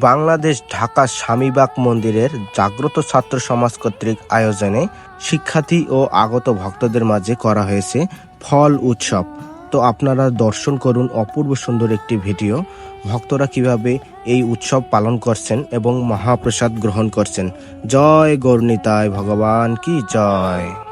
বাংলাদেশ ঢাকা স্বামীবাগ মন্দিরের জাগ্রত ছাত্র সমাজ কর্তৃক আয়োজনে শিক্ষার্থী ও আগত ভক্তদের মাঝে করা হয়েছে ফল উৎসব। তো আপনারা দর্শন করুন অপূর্ব সুন্দর একটি ভিডিও। ভক্তরা কীভাবে এই উৎসব পালন করছেন এবং মহাপ্রসাদ গ্রহণ করছেন। জয় গর্ণিতায় ভগবান কি জয়।